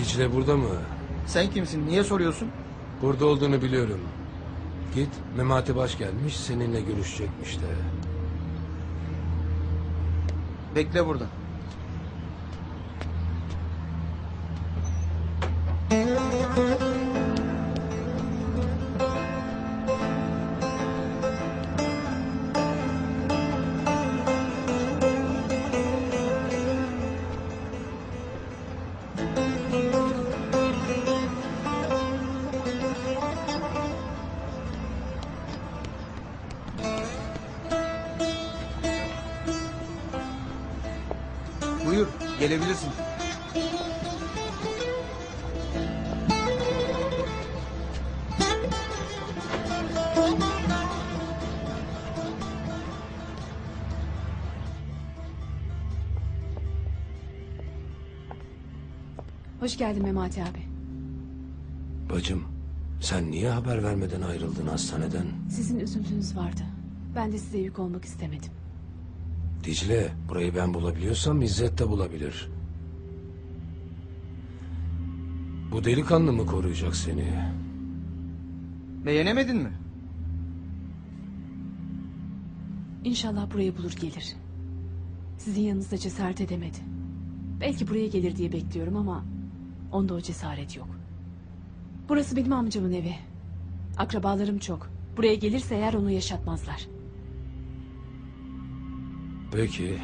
Dicle burada mı? Sen kimsin? Niye soruyorsun? Burada olduğunu biliyorum. Git Memati Baş gelmiş seninle görüşecekmiş de. Bekle burada. Buyur, gelebilirsin. Hoş geldin Memati abi. Bacım sen niye haber vermeden ayrıldın hastaneden? Sizin üzüntünüz vardı. Ben de size yük olmak istemedim. Dicle burayı ben bulabiliyorsam İzzet de bulabilir. Bu delikanlı mı koruyacak seni? Beğenemedin mi? İnşallah burayı bulur gelir. Sizin yanınızda cesaret edemedi. Belki buraya gelir diye bekliyorum ama onda o cesaret yok. Burası benim amcamın evi. Akrabalarım çok. Buraya gelirse eğer onu yaşatmazlar. Peki